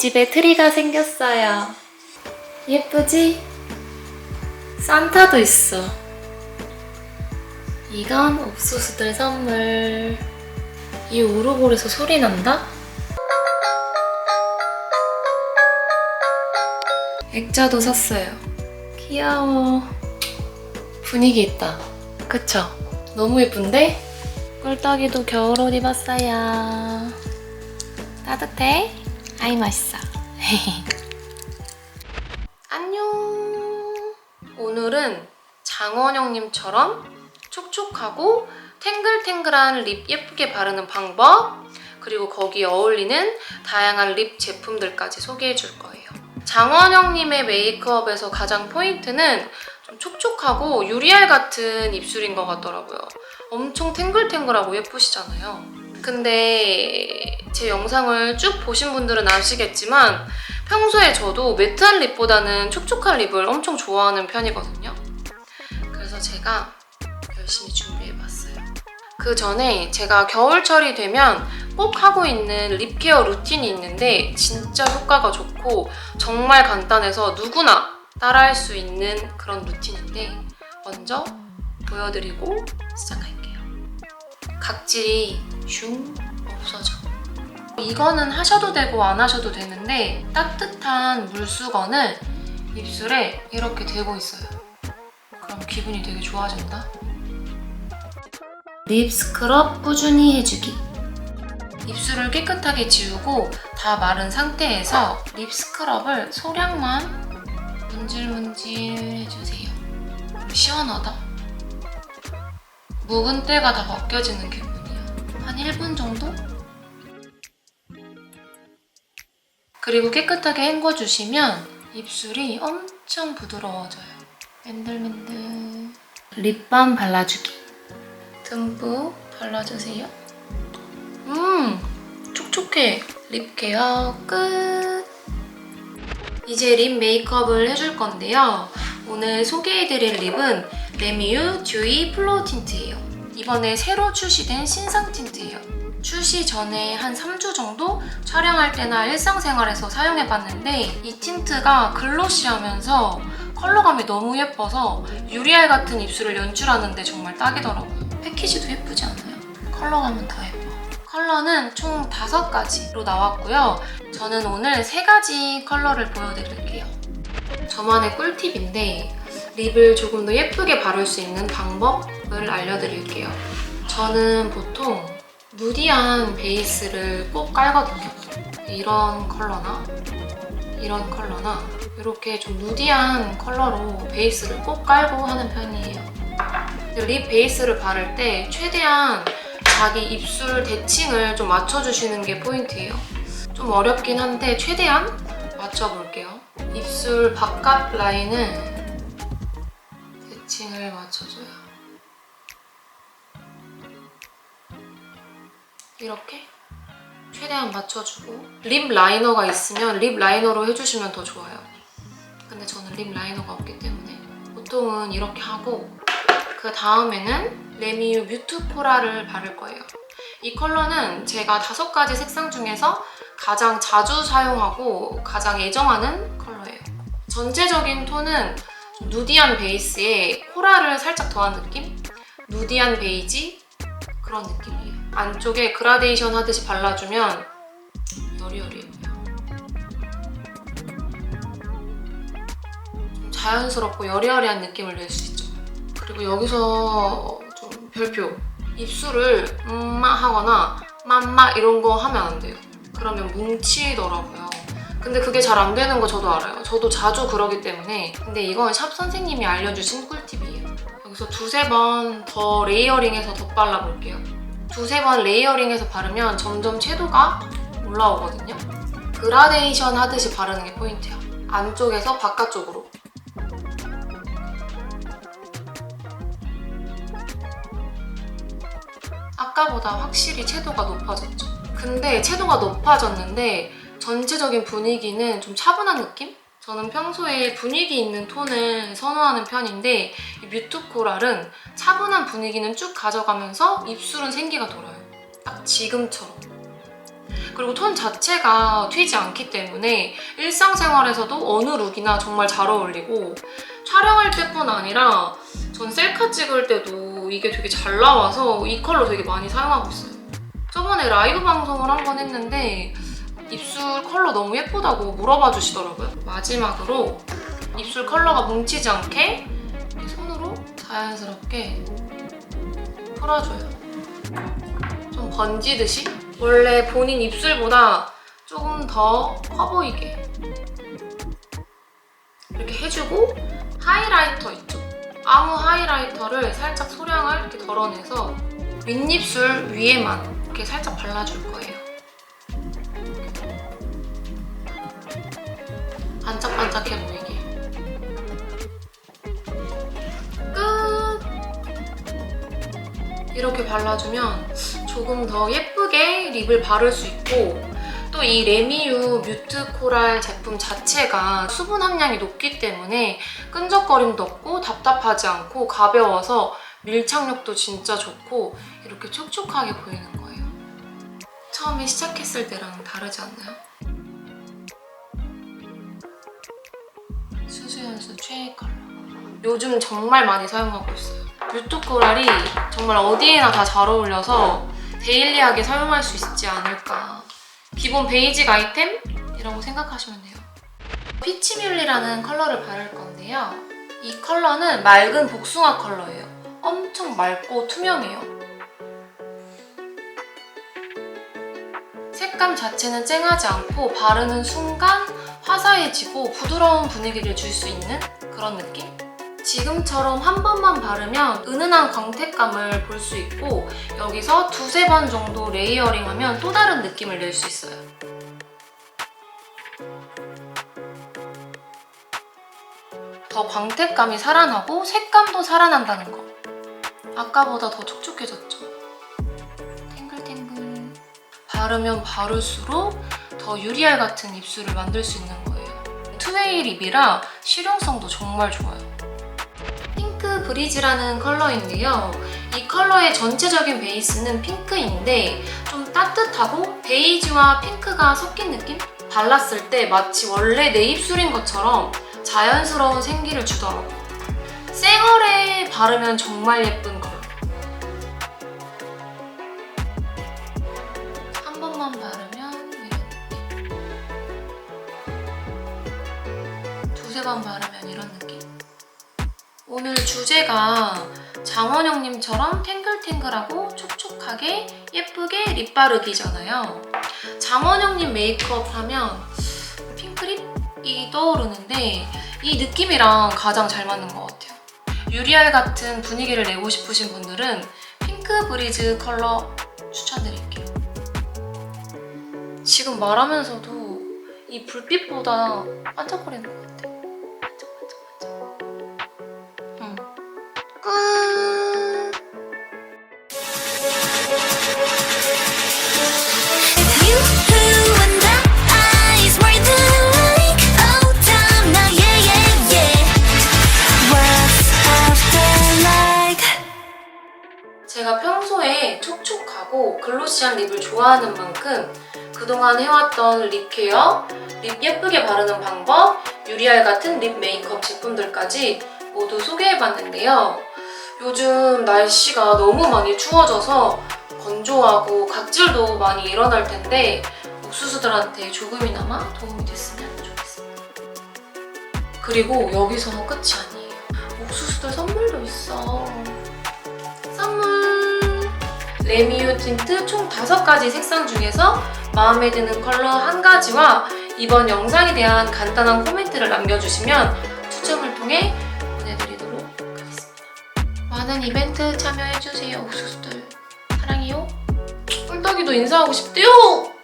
집에 트리가 생겼어요. 예쁘지? 산타도 있어. 이건 옥수수들 선물. 이 오르골에서 소리 난다? 액자도 샀어요. 귀여워. 분위기 있다. 그쵸? 너무 예쁜데? 꿀떡이도 겨울옷 입었어요. 따뜻해? 아이 맛있어. 안녕. 오늘은 장원영님처럼 촉촉하고 탱글탱글한 립 예쁘게 바르는 방법 그리고 거기에 어울리는 다양한 립 제품들까지 소개해 줄 거예요. 장원영님의 메이크업에서 가장 포인트는 좀 촉촉하고 유리알 같은 입술인 것 같더라고요. 엄청 탱글탱글하고 예쁘시잖아요. 근데 제 영상을 쭉 보신 분들은 아시겠지만 평소에 저도 매트한 립보다는 촉촉한 립을 엄청 좋아하는 편이거든요. 그래서 제가 열심히 준비해봤어요. 그 전에 제가 겨울철이 되면 꼭 하고 있는 립 케어 루틴이 있는데 진짜 효과가 좋고 정말 간단해서 누구나 따라할 수 있는 그런 루틴인데 먼저 보여드리고 시작할게요. 각질이 슝 없어져. 이거는 하셔도 되고 안 하셔도 되는데 따뜻한 물수건을 입술에 이렇게 대고 있어요. 그럼 기분이 되게 좋아진다. 립 스크럽 꾸준히 해주기. 입술을 깨끗하게 지우고 다 마른 상태에서 립 스크럽을 소량만 문질문질 해주세요. 시원하다. 묵은 때가 다 벗겨지는 기분이야. 한 1분 정도? 그리고 깨끗하게 헹궈주시면 입술이 엄청 부드러워져요. 맨들맨들. 립밤 발라주기. 듬뿍 발라주세요. 음, 촉촉해. 립 케어 끝. 이제 립 메이크업을 해줄 건데요. 오늘 소개해드릴 립은 레미유 듀이 플로우 틴트예요. 이번에 새로 출시된 신상 틴트예요. 출시 전에 한 3주 정도 촬영할 때나 일상생활에서 사용해봤는데 이 틴트가 글로시하면서 컬러감이 너무 예뻐서 유리알 같은 입술을 연출하는데 정말 딱이더라고요. 패키지도 예쁘지 않아요? 컬러감은 더 예뻐. 컬러는 총 5가지로 나왔고요. 저는 오늘 3가지 컬러를 보여드릴게요. 저만의 꿀팁인데 립을 조금 더 예쁘게 바를 수 있는 방법을 알려드릴게요. 저는 보통 누디한 베이스를 꼭 깔거든요. 이런 컬러나 이런 컬러나 이렇게 좀 누디한 컬러로 베이스를 꼭 깔고 하는 편이에요. 립 베이스를 바를 때 최대한 자기 입술 대칭을 좀 맞춰주시는 게 포인트예요. 좀 어렵긴 한데 최대한 맞춰볼게요. 입술 바깥 라인을 대칭을 맞춰줘요. 이렇게 최대한 맞춰주고 립 라이너가 있으면 립 라이너로 해주시면 더 좋아요. 근데 저는 립 라이너가 없기 때문에 보통은 이렇게 하고 그 다음에는 레미유 뮤트포라를 바를 거예요. 이 컬러는 제가 다섯 가지 색상 중에서 가장 자주 사용하고 가장 애정하는 컬러예요. 전체적인 톤은 좀 누디한 베이스에 코랄을 살짝 더한 느낌? 누디한 베이지? 그런 느낌이에요. 안쪽에 그라데이션 하듯이 발라주면 여리여리해요. 좀 자연스럽고 여리여리한 느낌을 낼 수 있죠. 그리고 여기서 좀 별표 입술을 음마 하거나 맘마 이런 거 하면 안 돼요. 그러면 뭉치더라고요. 근데 그게 잘 안 되는 거 저도 알아요. 저도 자주 그러기 때문에. 근데 이건 샵 선생님이 알려주신 꿀팁이에요. 여기서 두세 번 더 레이어링해서 덧발라 볼게요. 두세 번 레이어링해서 바르면 점점 채도가 올라오거든요. 그라데이션 하듯이 바르는 게 포인트야. 안쪽에서 바깥쪽으로. 아까보다 확실히 채도가 높아졌죠. 근데 채도가 높아졌는데 전체적인 분위기는 좀 차분한 느낌? 저는 평소에 분위기 있는 톤을 선호하는 편인데 이 뮤트 코랄은 차분한 분위기는 쭉 가져가면서 입술은 생기가 돌아요. 딱 지금처럼. 그리고 톤 자체가 튀지 않기 때문에 일상생활에서도 어느 룩이나 정말 잘 어울리고 촬영할 때뿐 아니라 전 셀카 찍을 때도 이게 되게 잘 나와서 이 컬러 되게 많이 사용하고 있어요. 저번에 라이브 방송을 한 번 했는데 입술 컬러 너무 예쁘다고 물어봐 주시더라고요. 마지막으로 입술 컬러가 뭉치지 않게 손으로 자연스럽게 풀어줘요. 좀 번지듯이? 원래 본인 입술보다 조금 더 커 보이게 이렇게 해주고 하이라이터 있죠? 아무 하이라이터를 살짝 소량을 이렇게 덜어내서 윗입술 위에만 이렇게 살짝 발라줄 거예요. 반짝반짝해 보이게. 끝! 이렇게 발라주면 조금 더 예쁘게 립을 바를 수 있고 또 이 레미유 뮤트 코랄 제품 자체가 수분 함량이 높기 때문에 끈적거림도 없고 답답하지 않고 가벼워서 밀착력도 진짜 좋고 이렇게 촉촉하게 보이는 거예요. 처음에 시작했을 때랑 다르지 않나요? 수수연수 최애 컬러. 요즘 정말 많이 사용하고 있어요. 뮤트 코랄이 정말 어디에나 다 잘 어울려서 데일리하게 사용할 수 있지 않을까. 기본 베이직 아이템이라고 생각하시면 돼요. 피치뮬리라는 컬러를 바를 건데요. 이 컬러는 맑은 복숭아 컬러예요. 엄청 맑고 투명해요. 색감 자체는 쨍하지 않고 바르는 순간 화사해지고 부드러운 분위기를 줄 수 있는 그런 느낌? 지금처럼 한 번만 바르면 은은한 광택감을 볼 수 있고 여기서 두세 번 정도 레이어링하면 또 다른 느낌을 낼 수 있어요. 더 광택감이 살아나고 색감도 살아난다는 거. 아까보다 더 촉촉해졌죠? 탱글탱글. 바르면 바를수록 더 유리알 같은 입술을 만들 수 있는 거예요. 투웨이 립이라 실용성도 정말 좋아요. 핑크 브리즈라는 컬러인데요. 이 컬러의 전체적인 베이스는 핑크인데 좀 따뜻하고 베이지와 핑크가 섞인 느낌? 발랐을 때 마치 원래 내 입술인 것처럼 자연스러운 생기를 주더라고요. 쌩얼에 바르면 정말 예쁜 주제가 장원영님처럼 탱글탱글하고 촉촉하게 예쁘게 립 바르기잖아요. 장원영님 메이크업 하면 핑크립이 떠오르는데 이 느낌이랑 가장 잘 맞는 것 같아요. 유리알 같은 분위기를 내고 싶으신 분들은 핑크 브리즈 컬러 추천드릴게요. 지금 말하면서도 이 불빛보다 반짝거리는 것 같아. 반 촉촉하고 글로시한 립을 좋아하는 만큼 그동안 해왔던 립 케어, 립 예쁘게 바르는 방법, 유리알 같은 립 메이크업 제품들까지 모두 소개해봤는데요. 요즘 날씨가 너무 많이 추워져서 건조하고 각질도 많이 일어날 텐데 옥수수들한테 조금이나마 도움이 됐으면 좋겠습니다. 그리고 여기서 끝이 아니에요. 옥수수들 선물도 있어. 레미유 틴트 총 5가지 색상 중에서 마음에 드는 컬러 한 가지와 이번 영상에 대한 간단한 코멘트를 남겨주시면 추첨을 통해 보내드리도록 하겠습니다. 많은 이벤트 참여해주세요, 옥수수들. 사랑해요. 꿀떡이도 인사하고 싶대요!